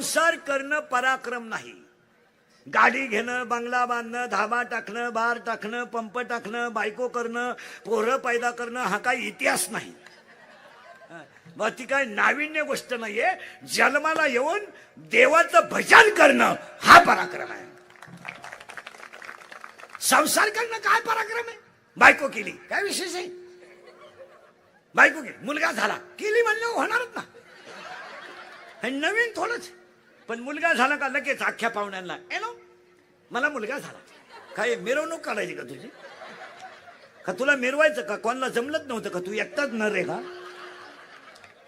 संसार करणं पराक्रम नाही. गाडी घेणं बंगला बांधणं धाबा टाकणं बार टाकणं पंप टाकणं बायको करणं पोरं पैदा करणं हा काही इतिहास नाही. मग ती काय नाविन्य गोष्ट नाहीये. जन्माला येऊन देवाचं भजन करणं हा पराक्रम आहे. संसार करणं काय पराक्रम आहे? बायको केली काय विशेष आहे? बायको केली मुलगा झाला केली म्हणलं होणारच ना. नवीन थोडंच. पण मुलगा झाला का लगेच अख्ख्या पाहुण्यांना? एनो मला मुलगा झाला. काय मिरवणूक काढायची का तुझी? का तुला मिरवायचं का? कोणाला जमलंच नव्हतं का? तू एकटाच न रे का?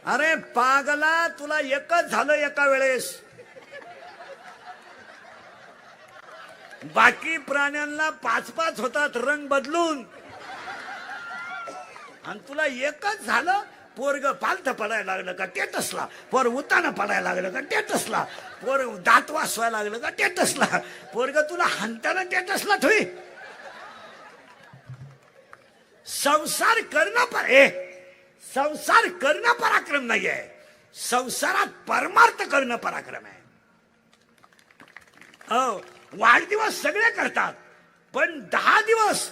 अरे पागला तुला एकच झालं एका वेळेस. बाकी प्राण्यांना पाच पाच होतात रंग बदलून. आणि तुला एकच झालं पोरग पालथ पडायला लागलं का टेटसला पोर उतानं पडायला लागलं का टेटसला पोर दात वासवायला लागलं का टेटसला पोरग तुला हंताना टेटसला थोई. संसार करणं पर ए संसार करणं पराक्रम नाहीये. संसारात परमार्थ करणं पराक्रम आहे. हो वाढदिवस सगळे करतात पण दहा दिवस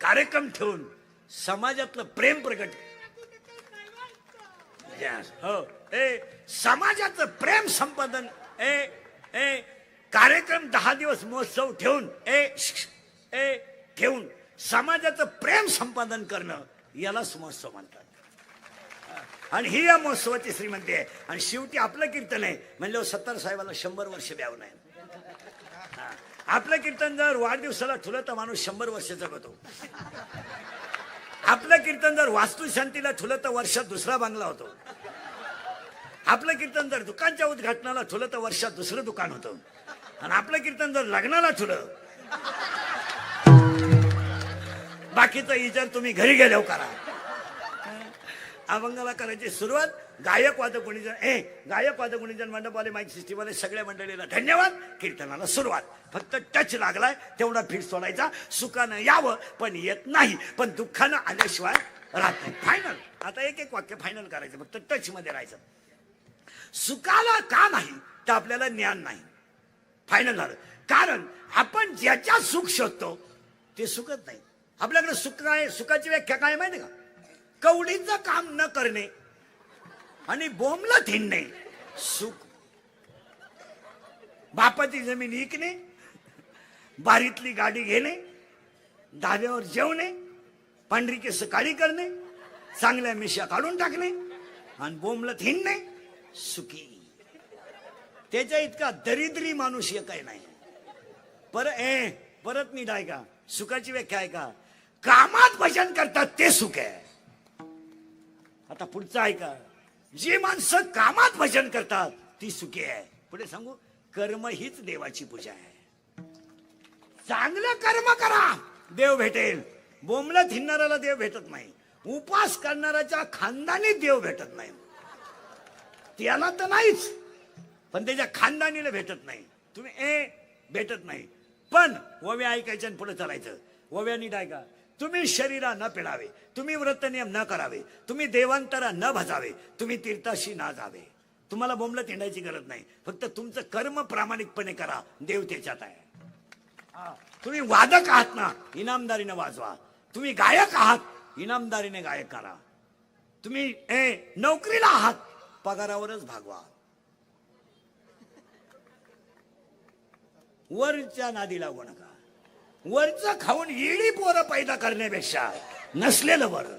कार्यक्रम ठेवून समाजातलं प्रेम प्रकट हो. ए समाजाचं प्रेम संपादन ए ए कार्यक्रम दहा दिवस महोत्सव ठेवून ए ए ठेवून समाजाचं प्रेम संपादन करणं यालाच महोत्सव म्हणतात. आणि ही या महोत्सवाची श्रीमंती आहे. आणि शेवटी आपलं कीर्तन आहे. म्हणजे सत्तर साहेबाला शंभर वर्ष द्यावं नाही हा. आपलं कीर्तन जर वाढदिवसाला ठुलं तर माणूस शंभर वर्ष जगतो. आपलं कीर्तन जर वास्तुशांतीला ठुलं तर वर्षात दुसरा बांगला होतो. आपलं कीर्तन जर दुकानच्या उद्घाटनाला ठुलं तर वर्षात दुसरं दुकान होतं. आणि आपलं कीर्तन जर लग्नाला ठुलं. बाकीचं इजर तुम्ही घरी गेल्यावर करा. अभंगाला करायची सुरुवात गायक वादक गुणीजन ए गायक वादक गुणीजन मंडपवाले माईक सिस्टीमवाले सगळ्या मंडळीला धन्यवाद. कीर्तनाला सुरुवात. फक्त टच लागलाय तेवढा फिट सोडायचा. सुखानं यावं पण येत नाही. पण दुःखानं आल्याशिवाय राहत नाही. फायनल आता एक एक वाक्य फायनल करायचं. फक्त टच मध्ये राहायचं. सुखाला का नाही तर आपल्याला ज्ञान नाही. फायनल झालं. कारण आपण ज्याच्या सुख शोधतो ते सुखत नाही. आपल्याकडे सुख काय सुखाची व्याख्या काय माहिती का? कवडीचं काम न करणे आणि बोंबला थिंडणे सुख. बापाची जमीन विकणे बारीतली गाडी घेणे धाब्यावर जेवणे पांढरी केस काळी करणे चांगल्या मिशा काढून टाकणे आणि बोंबलत हिंडणे सुखी. त्याच्या इतका दरिद्री माणूस हे काही नाही. पर ए परत नीट आहे का सुखाची व्याख्या आहे का कामात भजन करतात ते सुख आहे. आता पुढचं आहे का जी माणसं कामात भजन करतात ती सुखी आहे. पुढे सांगू कर्म हीच देवाची पूजा आहे. चांगलं कर्म करा देव भेटेल. बोंबलत हिंडणाऱ्याला देव भेटत नाही. उपास करणाऱ्याच्या खानदानी देव भेटत नाही. त्याला तर नाहीच. पण त्याच्या खानदानीला भेटत नाही तुम्ही ए भेटत नाही. पण ओव्या ऐकायच्या आणि पुढे चालायचं. ओव्या नीट ऐका. तुम्ही शरीरा न पिळावे तुम्ही व्रतनियम न करावे तुम्ही देवांतरा न भजावे तुम्ही तीर्थाशी ना जावे. तुम्हाला बोंबलत तिंडायची गरज नाही. फक्त तुमचं कर्म प्रामाणिकपणे करा. देव त्याच्यात आहे. हा. तुम्ही वादक आहात ना इनामदारीने वाजवा. तुम्ही गायक आहात इनामदारीने गायक करा. तुम्ही ए नोकरीला आहात पगारावरच भागवा. वरच्या नादी लागू नका. वरचं खाऊन येडी पोरं पैदा करण्यापेक्षा नसलेलं बरं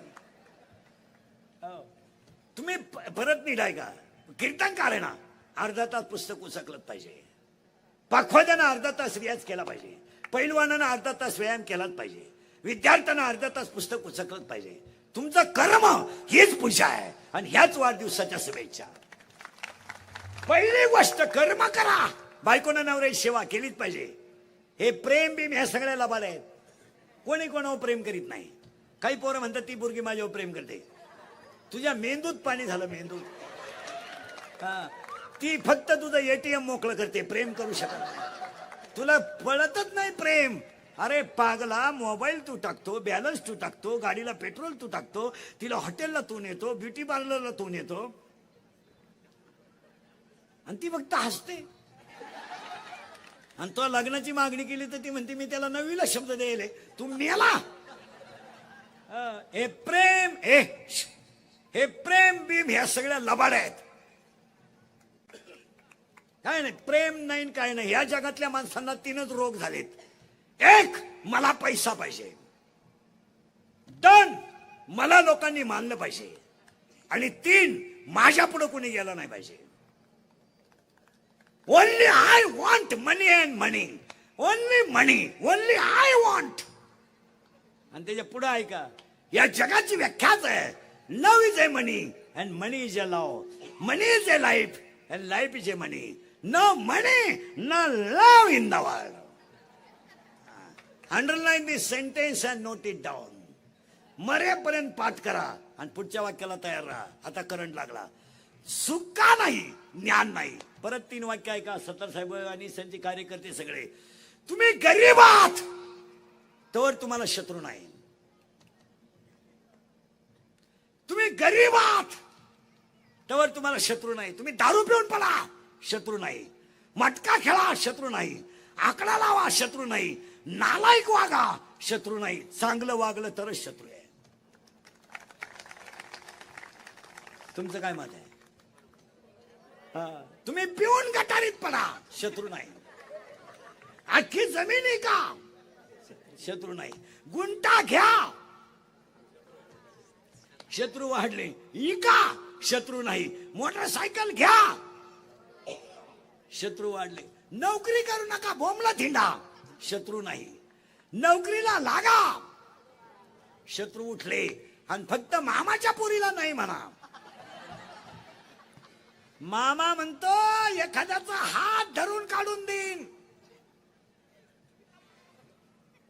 हो. तुम्ही परत आहे का? कीर्तनकार आहे ना अर्धा तास पुस्तक उचकलत पाहिजे. पाखवाद्यानं अर्धा तास रियाज केला पाहिजे. पैलवानानं अर्धा तास व्यायाम केलाच पाहिजे. विद्यार्थ्यांना अर्धा तास पुस्तक उचकलत पाहिजे. तुमचं कर्म हीच पूजा आहे. आणि ह्याच वाढदिवसाच्या शुभेच्छा. पहिली गोष्ट कर्म करा. बायकोनं नवऱ्याची सेवा केलीच पाहिजे. हे प्रेम बिम ह्या सगळ्या लबाड आहेत. कोणी कोणावर प्रेम करीत नाही. काही पोरं म्हणतात ती पोरगी माझ्यावर प्रेम करते. तुझ्या मेंदूत पाणी झालं मेंदूत. हा. ती फक्त तुझं एटीएम मोकळं करते प्रेम करू शकत नाही. तुला पळतच नाही प्रेम. अरे पागला मोबाईल तू टाकतो बॅलन्स तू टाकतो गाडीला पेट्रोल तू टाकतो तिला हॉटेलला तू नेतो ब्युटी पार्लरला तू नेतो. आणि ती फक्त हसते. आणि तो लग्नाची मागणी केली तर ती म्हणते मी त्याला नवीला शब्द द्यायले. तू मेला. ए हे प्रेम हे हे प्रेम बीम ह्या सगळ्या लबाड्या आहेत. काय नाही प्रेम नाही काय नाही. या जगातल्या माणसांना तीनच रोग झालेत. एक मला पैसा पाहिजे. दोन मला लोकांनी मानलं पाहिजे. आणि तीन माझ्या पुढे कोणी गेलं नाही पाहिजे. Only I want money and money only money only I want आणि त्याच्या पुढे ऐका या जगाची व्याख्याच आहे. Love is a money and money is a love money is a life and life is a money no money no love in the world underline this sentence and note it down मरेपर्यंत पाठ करा आणि पुढच्या वाक्याला तयार राहा. आता current लागला. सुका नाही ज्ञान नाही. परत तीन वाक्य ऐका. सतर साहेब आणि त्यांचे कार्यकर्ते सगळे. तुम्ही गरीब आहात तर तुम्हाला शत्रू नाही. तुम्ही गरीब आहात तर तुम्हाला शत्रू नाही. तुम्ही दारू पिऊन पडा शत्रू नाही. मटका खेळा शत्रू नाही. आकडा लावा शत्रू नाही. नालायक वागा. शत्रू नाही. चांगलं वागलं तरच शत्रू आहे. तुमचं काय मत आहे? तुम्ही पिऊन गटारीत पडा. शत्रू नाही. आखी जमीन आहे का शत्रू नाही. गुंटा घ्या. शत्रू वाढले. इका. शत्रू नाही. मोटरसायकल घ्या. शत्रू वाढले. नोकरी करू नका. भोमला थिंडा. शत्रू नाही. नोकरीला लागा. शत्रू उठले आणि फक्त मामाच्या पोरीला नाही म्हणा. मामा म्हणतो एखाद्याचा हात धरून काढून देईन.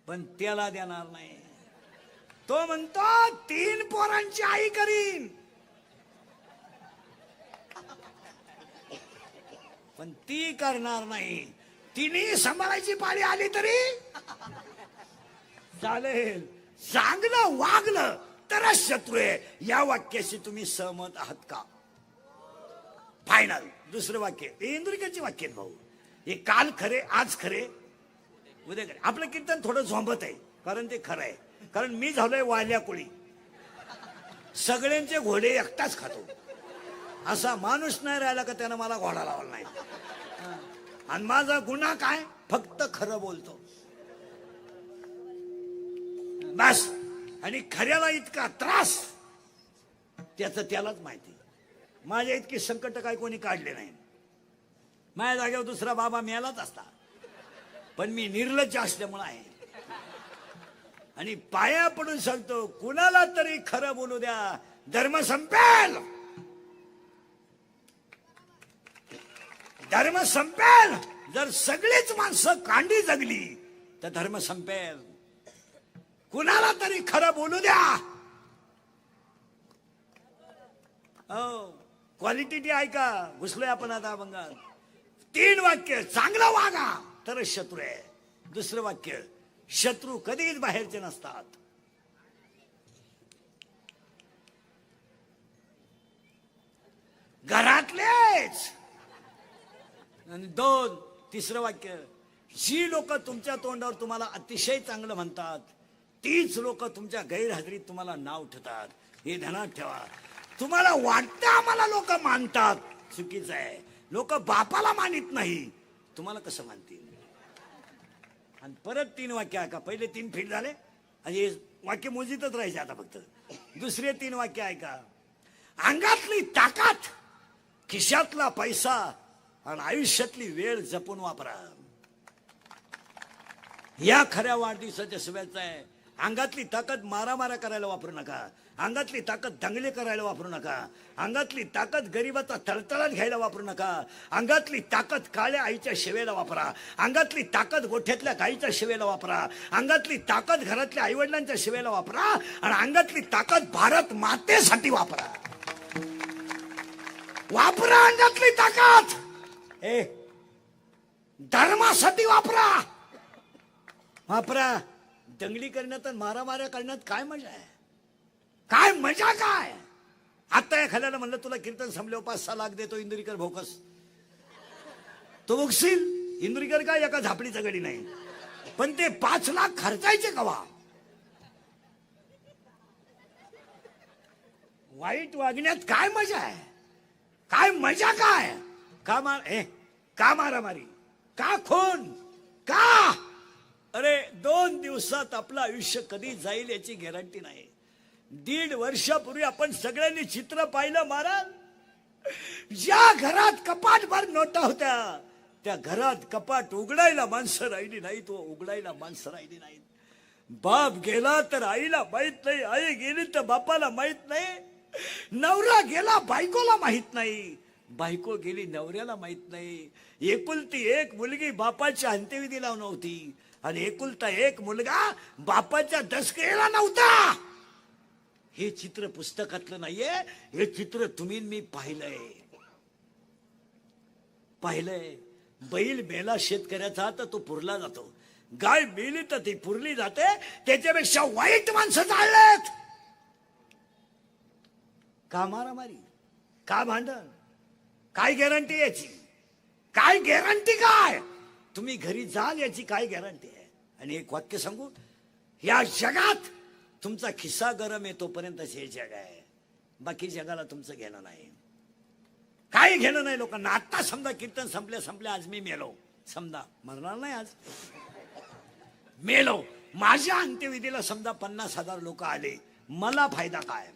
पण त्याला देणार नाही. तो म्हणतो तीन पोरांची आई करीन. पण ती करणार नाही. तिने सांभाळायची पाळी आली तरी? चालेल. चांगलं वागलं तरच शत्रू आहे. या वाक्याशी तुम्ही सहमत आहात का? फायनल दुसरं वाक्य. हे वाक्य भाऊ. हे काल खरे आज खरे उद्या खरे. आपलं कीर्तन थोडं झोंबत आहे कारण ते खरं आहे. कारण मी झालोय वाल्या कोळी. सगळ्यांचे घोडे एकटाच खातो. असा माणूस नाही राहिला का त्यानं मला घोडा लावला नाही? आणि माझा गुन्हा काय? फक्त खरं बोलतो. बस. आणि खऱ्याला इतका त्रास त्याचं त्यालाच माहिती. माझ्या इतकी संकट काय कोणी काढले नाही. माझ्या जागेवर दुसरा बाबा मिळालाच असता. पण मी निर्लज्ज असल्यामुळं आहे. आणि पाया पडून सांगतो कुणाला तरी खरं बोलू द्या. धर्म संपेल! धर्म संपेल. जर सगळीच माणसं कांडी जगली तर धर्म संपेल. कुणाला तरी खरं बोलू द्या. हो क्वालिटी ती ऐका. घुसलोय आपण आता अभंगात. तीन वाक्य चांगलं वागा तरच शत्रू आहे. दुसरं वाक्य शत्रू कधीच बाहेरचे नसतात. घरातलेच. आणि दोन तिसरं वाक्य जी लोक तुमच्या तोंडावर तुम्हाला अतिशय चांगलं म्हणतात तीच लोक तुमच्या गैरहजेरीत तुम्हाला नाव ठेवतात. हे ध्यानात ठेवा. तुम्हाला वाटतं आम्हाला लोक मानतात. चुकीचं आहे. लोक बापाला मानित नाही. तुम्हाला कसं मानतील? आणि परत तीन वाक्य ऐका. पहिले तीन फीट झाले. आणि हे वाक्य मोजीतच राहायचे आता फक्त. दुसरे तीन वाक्य ऐका. अंगातली ताकद खिशातला पैसा आणि आयुष्यातली वेळ जपून वापरा. या खऱ्या वाढदिवसाच्या शुभेच्छा आहे. अंगातली ताकद मारामारा करायला वापरू नका. अंगातली ताकद दंगले करायला वापरू नका. अंगातली ताकद गरिबाचा तळतळात घ्यायला वापरू नका. अंगातली ताकद काळ्या आईच्या शेवेला वापरा. अंगातली ताकद गोठ्यातल्या गाईच्या शेवेला वापरा. अंगातली ताकद घरातल्या आईवडिलांच्या शेवेला वापरा. आणि अंगातली ताकद भारत मातेसाठी वापरा. वापरा अंगातली ताकद! ए धर्मासाठी वापरा. वापरा. दंगली करण्यात आणि मारामाऱ्या करण्यात काय मजा आहे? काय मजा काय? आता एखाद्याला म्हणलं तुला कीर्तन संपल्यावर पाच सहा लाख देतो इंदुरीकर भोकस. तो बघशील इंद्रिकर काय एका झापडीचा गडी नाही. पण ते पाच लाख खर्चायचे कवा? वाईट वागण्यात काय मजा आहे? काय मजा काय? का मार ए का मारामारी? का खून? का? अरे दोन दिवसात आपलं आयुष्य कधी जाईल याची गॅरंटी नाही. दीड वर्षापूर्वी आपण सगळ्यांनी चित्र पाहिलं महाराज. ज्या घरात कपाटभर नोटा होत्या त्या घरात कपाट उघडायला माणसं राहिली नाही तो उघडायला माणसं राहिली नाहीत. बाप गेला तर आईला माहीत नाही आई गेली तर बापाला माहीत नाही नवरा गेला बायकोला माहीत नाही. बायको गेली नवऱ्याला माहीत नाही. एकुलती एक मुलगी बापाच्या अंत्यविधीला नव्हती आणि एकुलता एक मुलगा बापाच्या दसकेला नव्हता. हे चित्र पुस्तकातलं नाहीये. हे चित्र तुम्ही मी पाहिलंय. पाहिलंय. बैल मेला शेतकऱ्याचा तर तो पुरला जातो. गाय मेली तर ती पुरली जाते. त्याच्यापेक्षा वाईट माणसं चाललेत. का मारामारी? का भांडण? काय गॅरंटी याची? काय गॅरंटी काय? तुम्ही घरी जाल याची काय गॅरंटी आहे? आणि एक वाक्य सांगू? या जगात तुमचा खिस्सा गरम आहे तोपर्यंतच हे जग आहे. बाकी जगाला तुमचं घेणं नाही. काय घेणं नाही लोकांना? आत्ता समजा कीर्तन संपल्या संपल्या आज मी मेलो. समजा. मरणार नाही आज. मेलो. माझ्या अंत्यविधीला समजा पन्नास हजार लोक आले. मला फायदा काय?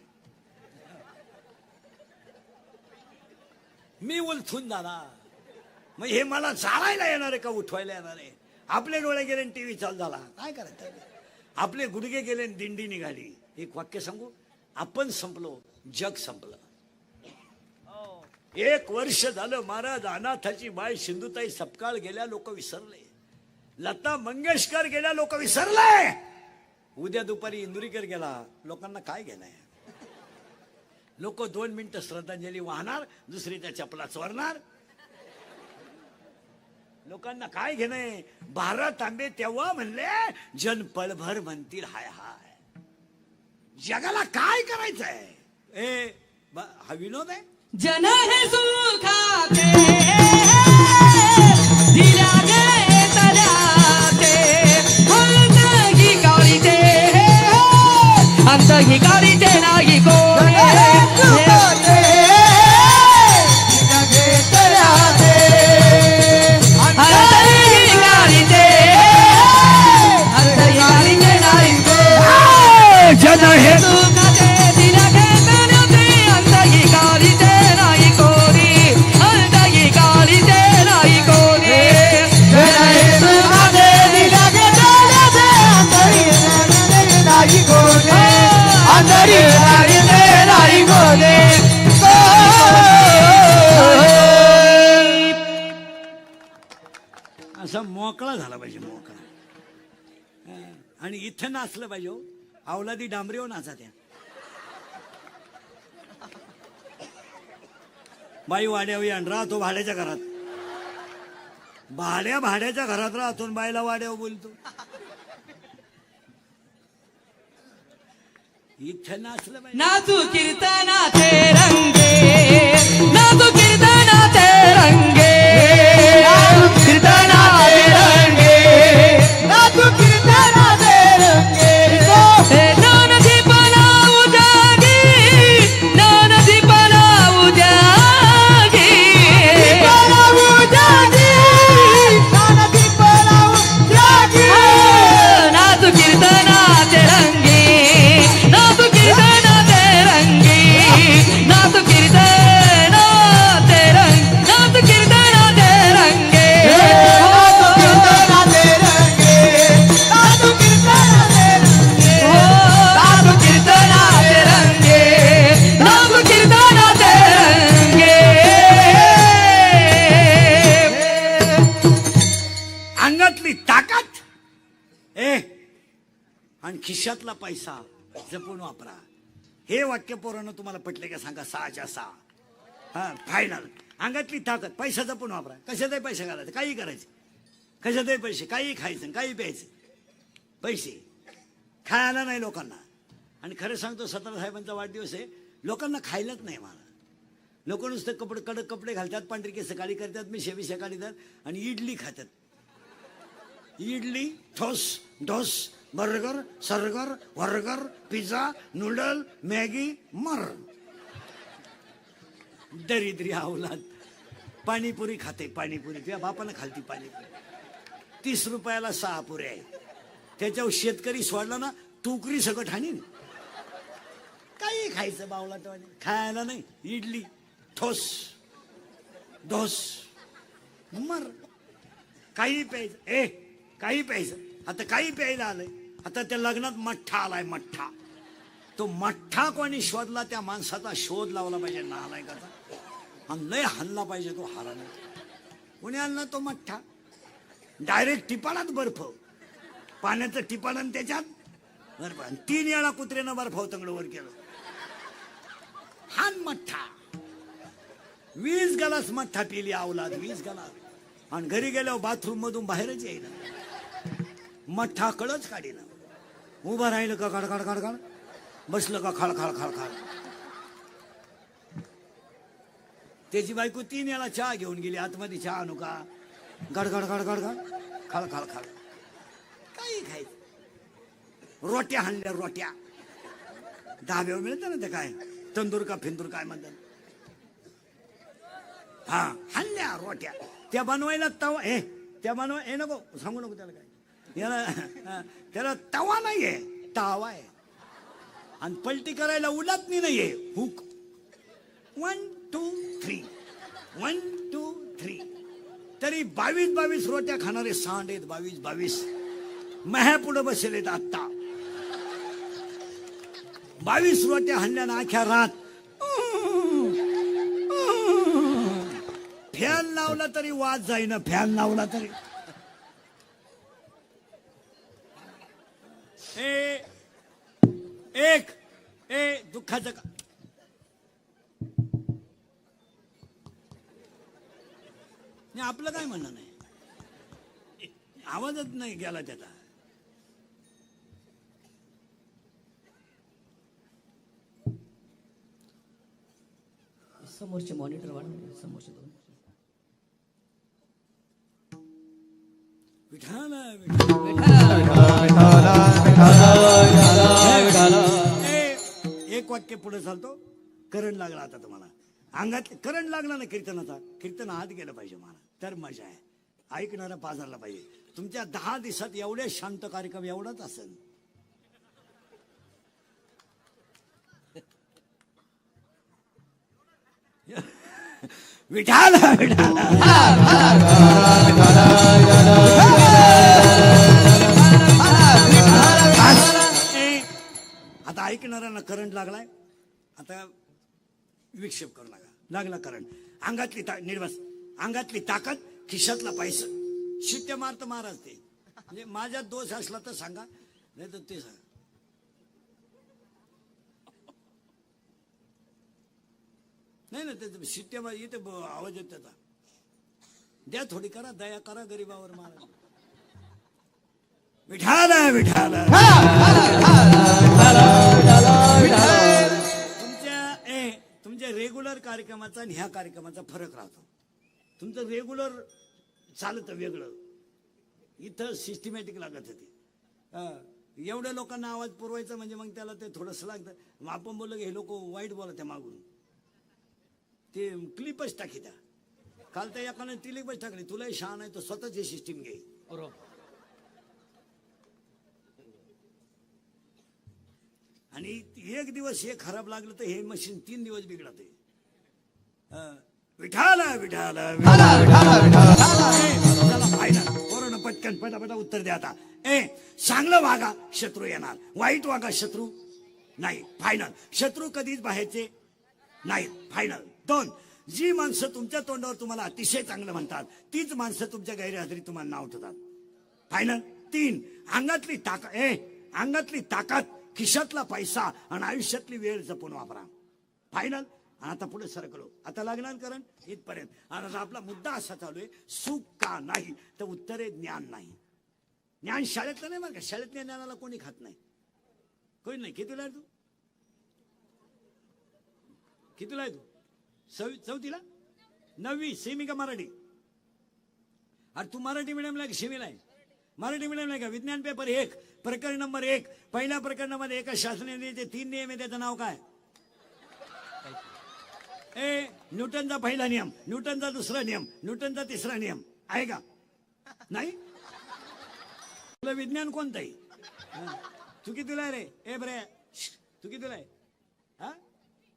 मी उलथून जाणार. मग हे मला चालायला येणार आहे का? उठवायला येणार आहे? आपले डोळे गेले टीव्ही चालू झाला. काय करायचं? आपले गुडघे गेले आणि दिंडी निघाली. एक वाक्य सांगू? आपण संपलो जग संपलं. एक वर्ष झालं महाराज अनाथाची बाय सिंधुताई सपकाळ गेल्या लोक विसरले. लता मंगेशकर गेल्या लोक विसरले. उद्या दुपारी इंदुरीकर गेला. लोकांना काय घेणार लोक दोन मिनिटं श्रद्धांजली वाहणार दुसरी त्या चपला चोरणार. लोकांना काय घेणं बारा तांबे तेव्हा म्हणले जन पळभर म्हणतील हाय हाय. जगाला काय करायचंय? ए हा विनोद आहे? जन हे सुखाचे. असा मोकळा झाला पाहिजे मोकळा. आणि इथं नाचलं पाहिजे हो. अवलादी डांबरीवर नाचा त्या. बाई वाड्यावी आणि राहतो भाड्याच्या घरात. भाड्या भाड्याच्या घरात राहतो बाईला वाड्यावर बोलतो. इथं नाचलं पाहिजे. नाचू कीर्तनाचे रंग पैसा जपून वापरा. हे वाक्य पोरानं तुम्हाला पटले का सांगा? सहाच्या सहा. हा फायनल अंगातली ताकद पैसा जपून वापरा. कशातही पैसे घालायचे काही करायचे. कशातही पैसे काही खायचं काही प्यायचं. पैसे. खायला नाही लोकांना. आणि खरं सांगतो सतरा साहेबांचा वाढदिवस आहे. लोकांना खायलाच नाही मला. लोक नुसतं कपडे कडक कपडे घालतात पांढरी केस सकाळी करतात मी शेवी सकाळी आणि इडली खातात. इडली ठोस ढोस बर्गर सर्गर वर्गर पिझ्झा नूडल मॅगी मर. दरिद्री अवलाद. पाणीपुरी खाते पाणीपुरी. तुझ्या बापानं खालती पाणीपुरी. तीस रुपयाला सहा पुरे आहे त्याच्यावर शेतकरी सोडला ना तुकरी सगळं ठाणी काही खायचं बावला खायला नाही. इडली ठोस ढोस मर. काही प्यायचं. ए काही प्यायचं. आता काही प्यायला आलंय. आता त्या लग्नात मठ्ठा आलाय मठ्ठा. तो मठ्ठा कोणी शोधला त्या माणसाचा शोध लावला पाहिजे नालायकाचा. आणि लय हल्ला पाहिजे तो हाराने. कोणी आणला तो मठ्ठा? डायरेक्ट टिपाणात बर्फ. पाण्याचं टिपाण त्याच्यात बर्फ. आणि तीन वेळा कुत्र्यानं बर्फ तंगड वर केलं. हान मठ्ठा. वीस गलास मठ्ठा पिली अवलाद वीस गलास. आणि घरी गेल्यावर बाथरूम मधून बाहेरच येईना मठ्ठा कळच काढीना. उभं राहिलं का काढ खड काढ काढ बसलं का खाळ खाळ खाळ खाड त्याची बायको तीन याला चहा घेऊन गेली आतमध्ये चहा आणू का? गड गड गड गड गड खळ खाळ. काही खायचं. रोट्या हाणल्या रोट्या. धाब्यावर मिळत ना ते काय? तंदूर का फिंदूर काय म्हणतात? हा हाणल्या रोट्या. त्या बनवायला तवा हे त्या बनवा हे नको सांगू नको त्याला काय. याला त्याला तवा नाहीये. तावा आहे. आणि पलटी करायला उलटणी नाहीये. Hook. One two three one two three तरी बावीस बावीस रोट्या खाणारे सांड आहेत बावीस बावीस. मह्या पुढे बसलेत आत्ता. बावीस रोट्या हल्ल्यानं आख्या रात. फॅन लावला तरी वाद जाईना फॅन लावला तरी. ए एक ए दुःखाचं का? नाही आपलं काय म्हणणं नाही? आवाजच नाही गेला त्याचा. समोरचे मॉनिटर वाढवले समोरचे दोन. विठाल एक वाक्य पुढे चालतो करंट लागला आता तुम्हाला अंगात करंट लागला ना कीर्तनाचा कीर्तन आत गेलं पाहिजे मला तर मजा आहे ऐकणारा पाजारला पाहिजे तुमच्या दहा दिवसात एवढे शांत कार्यक्रम एवढाच असेल विठाल आता ऐकणाऱ्यांना करंट लागलाय. आता विक्षेप करू लागा लागला करंट अंगातली निर्वास. अंगातली ताकद खिशातला पैसा. शिट्ट्या मारत महाराज ते. म्हणजे माझ्यात दोष असला तर सांगा नाही तर ते सांगा. नाही ना त्याचं शिट्ट्या मा- इथे ब- आवाज येत त्याचा. द्या थोडी करा दया करा गरीबावर महाराज विठाल विठाल. तुमच्या ए तुमच्या रेग्युलर कार्यक्रमाचा आणि ह्या कार्यक्रमाचा फरक राहतो. तुमचं रेग्युलर चालतं वेगळं. इथं सिस्टमॅटिक लागत होती. हा. एवढ्या लोकांना आवाज पुरवायचा म्हणजे मग त्याला ते थोडंसं लागतं. आपण बोललो की हे लोक वाईट बोलत आहे मागून. ते क्लिपच टाकी त्या काल तर एकानं क्लिपच टाकली तुलाही शहाण आहे तर स्वतःची सिस्टीम घे. आणि एक दिवस हे खराब लागलं तर हे मशीन तीन दिवस बिघडते. विठाला विठाला कोरोना पटकन पटापटा उत्तर द्या आता. ए चांगलं वागा शत्रू येणार. वाईट वागा शत्रू? नाही फायनल शत्रू कधीच बाहेरचे? नाही फायनल तोंड. जी माणसं तुमच्या तोंडावर तुम्हाला अतिशय चांगलं म्हणतात तीच माणसं तुमच्या गैरहजेरीत तुम्हाला नाव ठेवतात. फायनल तीन अंगातली ताकद ए अंगातली ताकद खिशातला पैसा आणि आयुष्यातली वेळ जपून वापरा. फायनल आणि आता पुढे सरकलो. आता लागणार कारण इथपर्यंत. आणि आता आपला मुद्दा असा चालू आहे सुख का नाही? तर उत्तरे ज्ञान नाही. ज्ञान शाळेतलं नाही बरं का? शाळेतल्या ज्ञानाला कोणी खात नाही. कोणी नाही? कितीला आहे तू? कितीला आहे तू? सव चौथीला नववी सेमी का मराठी? अरे तू मराठी मिडियमला आहे सेमीला आहे? मराठी मिडियमला आहे का? विज्ञान पेपर एक प्रकरण नंबर एक. पहिल्या प्रकरणामध्ये एका शासनाने तीन नियम आहे त्याचं नाव काय? ए न्यूटनचा पहिला नियम न्यूटनचा दुसरा नियम न्यूटनचा तिसरा नियम. आहे का? नाही? तुला विज्ञान कोणतं आहे? हा? तू कितीला रे? ए बरे. तू कितीला आहे? हा?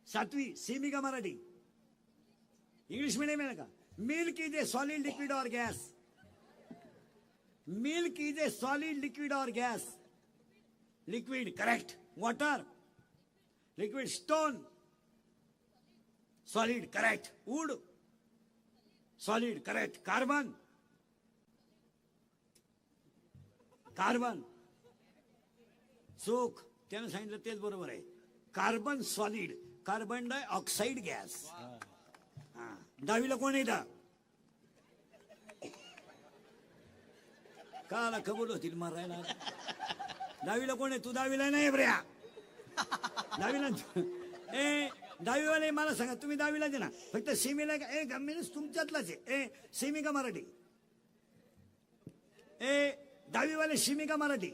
सातवी सेमी का मराठी? इंग्लिश मीडियम आहे का? Milk is a solid liquid और gas milk is a solid liquid और gas liquid correct water liquid stone solid correct wood solid correct carbon carbon चोख त्यानं सांगितलं तेच बरोबर आहे. कार्बन सॉलिड कार्बन डाय ऑक्साईड गॅस दहावीला कोण येतं? काला कबूल होतील मारायला. दहावीला कोण आहे? तू दहावीला नाही बऱ्या दहावीला ए दहावीवाले मला सांगा तुम्ही दहावीला दे ना फक्त सेमीला का ए गम्मीनच तुमच्यातलाच आहे. ए सेमी का मराठी? ए दहावीवाले शिमी का मराठी?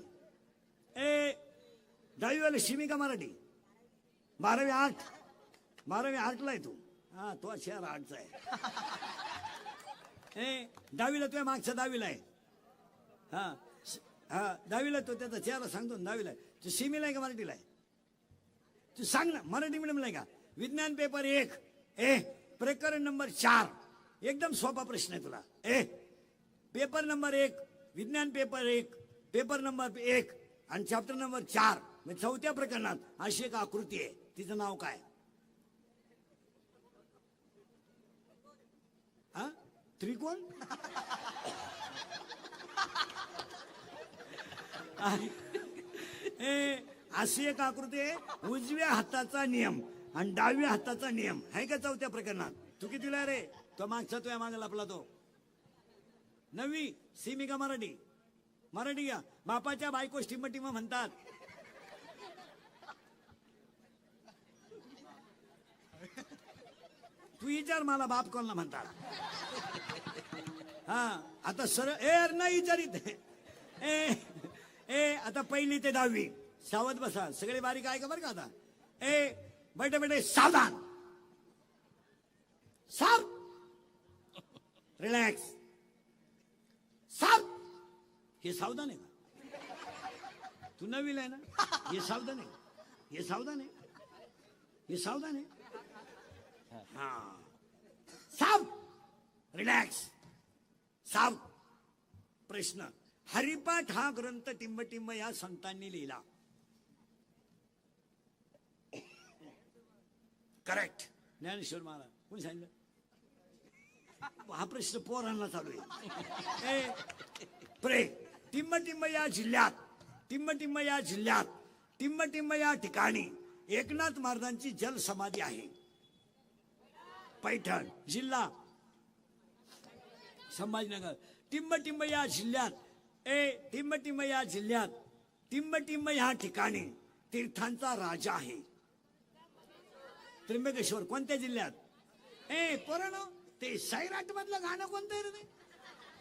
ए दहावीवाले शिमी का मराठी? बारावी आठ. बारावी आठला आहे तू. हा तो शहर आठचा आहे. ए दहावीला तुझ्या मागच्या दहावीला आहे. हा हा दहावीला तो त्याचा चेहरा सांगतो दहावीला. आहे. तू सिमीला आहे का मराठीला आहे? तू सांग ना मराठी मिडियमला आहे का? विज्ञान पेपर एक. ए प्रकरण नंबर चार. एकदम सोपा प्रश्न आहे तुला. ए पेपर नंबर एक विज्ञान पेपर एक पेपर नंबर एक आणि चॅप्टर नंबर चार. म्हणजे चौथ्या प्रकरणात अशी एक आकृती आहे. तिचं नाव काय हा त्रिकोण अशी एक आकृती आहे. उजव्या हाताचा नियम आणि डाव्या हाताचा नियम. आहे का चौथ्या प्रकरणात? तू कितीला रे? तो मागचा तो या मागे लपला तो. नवी सीमिका मराठी. मराठी घ्या बापाच्या बायको टिम म्हणतात. तू विचार मला बाप कोणला म्हणतात? हा आता सर ए नाही विचारित ए ए आता पहिली ते दहावी. सावध बसा. सगळे बारीक आहे का बरं का आता? ए बैठे बैठे सावधान. साव. रिलॅक्स साव. हे सावधान आहे का? तू नवीला आहे ना? हे सावधान आहे. हे सावधान आहे. हे सावधान आहे. हा. साव रिलॅक्स. साव प्रश्न. हरिपाठ हा ग्रंथ टिंबटिंब या संतांनी लिहिला. करेक्ट. ज्ञानेश्वर महाराज कोणी सांगितलं? हा प्रश्न पोरांना चालू आहे. प्रे टिंबटिंब या जिल्ह्यात टिंबटिंब या जिल्ह्यात टिंबटिंब या ठिकाणी एकनाथ महाराजांची जल समाधी आहे. पैठण जिल्हा. संभाजीनगर. टिंबटिंब या जिल्ह्यात ए टिंबटिंब या जिल्ह्यात टिंबटिंब या ठिकाणी तीर्थांचा राजा आहे. त्र्यंबकेश्वर कोणत्या जिल्ह्यात? ए पोरानो ते सैराट मधलं गाणं कोणतं आहे रे ते?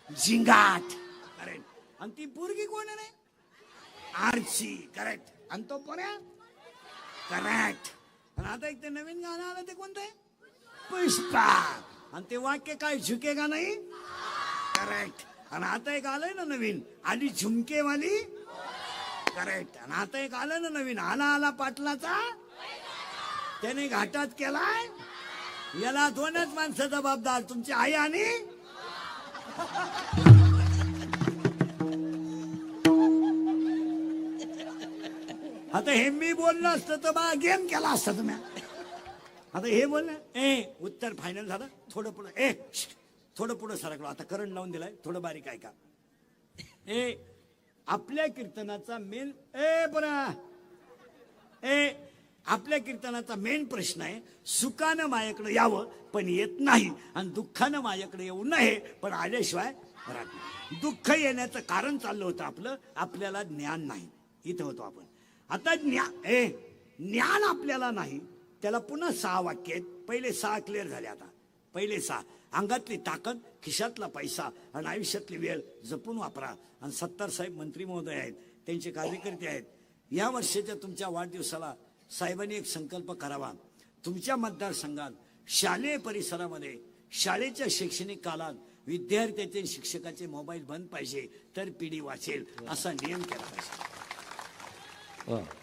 झिंगाट करेक्ट आणि ती पोरगी कोण रे? आरची. करेक्ट आणि तो पोऱ्या करेक्ट आणि आता एक ते नवीन गाणं आलं ते कोणतं आहे? पुष्पा आणि ते वाक्य काय झुकेगा नाही? करेक्ट आणि आता एक आलंय ना नवीन. आली झुमकेवाली? करेक्ट आणि आता एक आलं ना नवीन. आला आला पाटलाचा? त्याने घाटात केलाय? याला दोनच माणसं जबाबदार. तुमची आई आणि? आता हे मी बोललो असतं तर बा गेम केला असता तुम्ही. आता हे बोललं ए उत्तर फायनल झालं. थोडं पुढं. ए थोडं पुढं सरकलो. आता करंट लावून दिलाय. थोडं बारीक ऐका. ए आपल्या कीर्तनाचा मेन ए बरा ए आपल्या कीर्तनाचा मेन प्रश्न आहे सुखानं माझ्याकडे यावं पण येत नाही आणि दुःखानं माझ्याकडे येऊ नये पण आल्याशिवाय राहत नाही. दुःख येण्याचं कारण चाललं होतं आपलं आपल्याला ज्ञान नाही. इथं होतो आपण. आता ज्ञान ए ज्ञान आपल्याला नाही त्याला पुन्हा सहा वाक्य आहेत. पहिले सहा क्लिअर झाले आता. पहिले सहा. अंगातली ताकद खिशातला पैसा आणि आयुष्यातली वेळ जपून वापरा. आणि सत्तार साहेब मंत्री महोदय आहेत. त्यांचे कार्यकर्ते आहेत. या वर्षाच्या तुमच्या वाढदिवसाला साहेबांनी एक संकल्प करावा. तुमच्या मतदारसंघात शालेय परिसरामध्ये शाळेच्या शैक्षणिक कालात विद्यार्थ्याचे शिक्षकाचे मोबाईल बंद पाहिजे तर पिढी वाचेल असा नियम केला पाहिजे.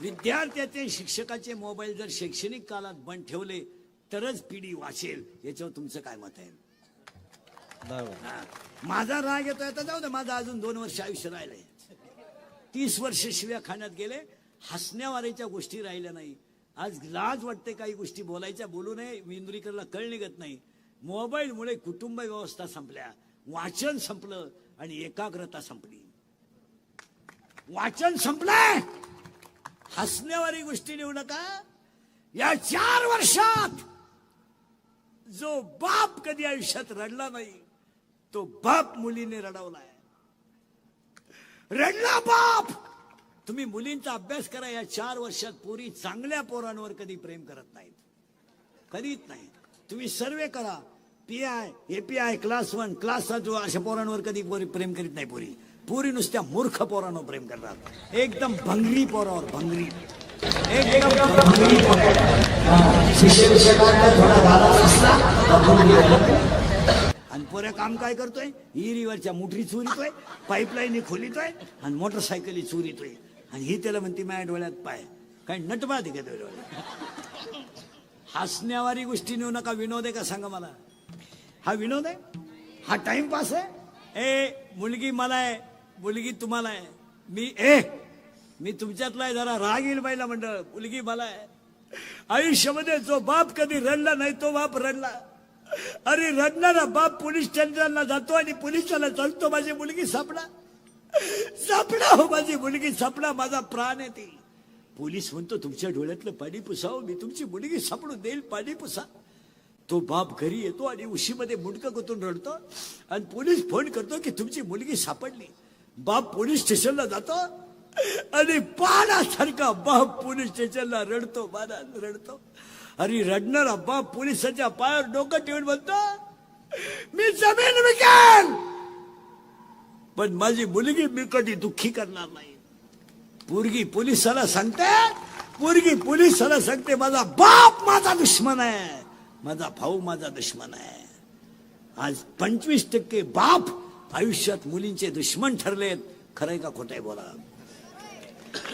विद्यार्थ्याचे शिक्षकाचे मोबाईल जर शैक्षणिक काळात बंद ठेवले तरच पिढी वाचेल. याच्यावर तुमचं काय मत आहे? हा. माझा राग येतोय आता जाऊ दे माझं अजून दोन वर्ष आयुष्य राहिलंय. तीस वर्ष शिव्या खाण्यात गेले हसण्यावाऱ्याच्या गोष्टी राहिल्या नाही. आज लाज वाटते काही गोष्टी बोलायच्या बोलू नये इंदुरीकरला कळ निघत नाही. मोबाईलमुळे कुटुंब व्यवस्था संपल्या. वाचन संपलं आणि एकाग्रता संपली. वाचन संपलंय! हसण्यावारी गोष्टी नेऊ नका. या चार वर्षात जो बाप कधी आयुष्यात रडला नाही तो बाप मुलीने रडवलाय. रडला बाप! तुम्ही मुलींचा अभ्यास करा या चार वर्षात पोरी चांगल्या पोरांवर कधी प्रेम करत नाहीत. कधीच नाही तुम्ही सर्वे करा. P I API class one class जो अशा पोरांवर कधी पोरी प्रेम करीत नाही पोरी. पुरी नुसत्या मूर्ख पोरांवर प्रेम करतात एकदम भंगरी पोरावर भंगरी। एकदम आणि पोऱ्या काम काय करतोय? इरीवरच्या मुठरी चोरीतोय पाईपलाईन खोलीतोय आणि मोटरसायकली चोरीतोय. आणि ही त्याला म्हणते माझ्या डोळ्यात पाय काय नटबा दे डोळ्यात. हसण्यावारी गोष्टी नेऊ नका विनोद आहे का सांगा मला? हा विनोद आहे? हा टाइमपास आहे? ए मुलगी मला आहे. मुलगी तुम्हाला आहे. मी ए! मी तुमच्यातला आहे जरा राग येईल बाईला मंडळ. मुलगी मला आहे. आयुष्यामध्ये जो बाप कधी रडला नाही तो बाप रडला. अरे रडणारा बाप पोलीस स्टेशनला जातो आणि पोलिसाला चालतो. माझी मुलगी सापडा. सापडा हो माझी मुलगी सापडा. माझा प्राण आहे ती. पोलीस म्हणतो तुमच्या डोळ्यातलं पाणी पुसाव. मी तुमची मुलगी सापडून देईल पाणी पुसा. तो बाप घरी येतो आणि उशीमध्ये मुंडकं गुतून रडतो. आणि पोलीस फोन करतो की तुमची मुलगी सापडली. बाप पोलीस स्टेशनला जातो आणि पानासारखा बाप पोलीस स्टेशनला रडतो बाना रडतो. अरे रडणारा बाप पोलिसाच्या पायावर डोकं ठेवून म्हणतो मी जमीन विकेल. पण माझी मुलगी मी कधी दुःखी करणार नाही. पोरगी पोलिसाला सांगते पोरगी पोलिसाला सांगते माझा बाप माझा दुश्मन आहे. माझा भाऊ माझा दुश्मन आहे. आज पंचवीस टक्के बाप आयुष्यात मुलींचे दुश्मन ठरलेत. खरंय का खोटंय बोला.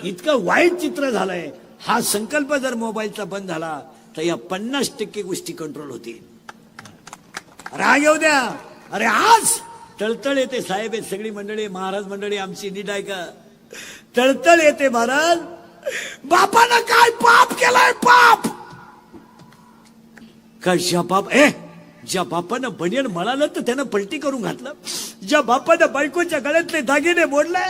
इतकं वाईट चित्र झालंय. हा संकल्प जर मोबाईलचा बंद झाला तर या पन्नास टक्के गोष्टी कंट्रोल होतील. राग येऊ द्या. अरे आज तळतळ येते साहेब आहेत सगळी मंडळी महाराज मंडळी आमची नीट आहे का तळतळ येते महाराज. बापानं काय पाप केलाय पाप? का ज्या बाप ए ज्या बापानं बनियन म्हणालं तर त्यानं पलटी करून घातलं. ज्या बापाच्या बायकोच्या गळ्यातले दागिने मोडले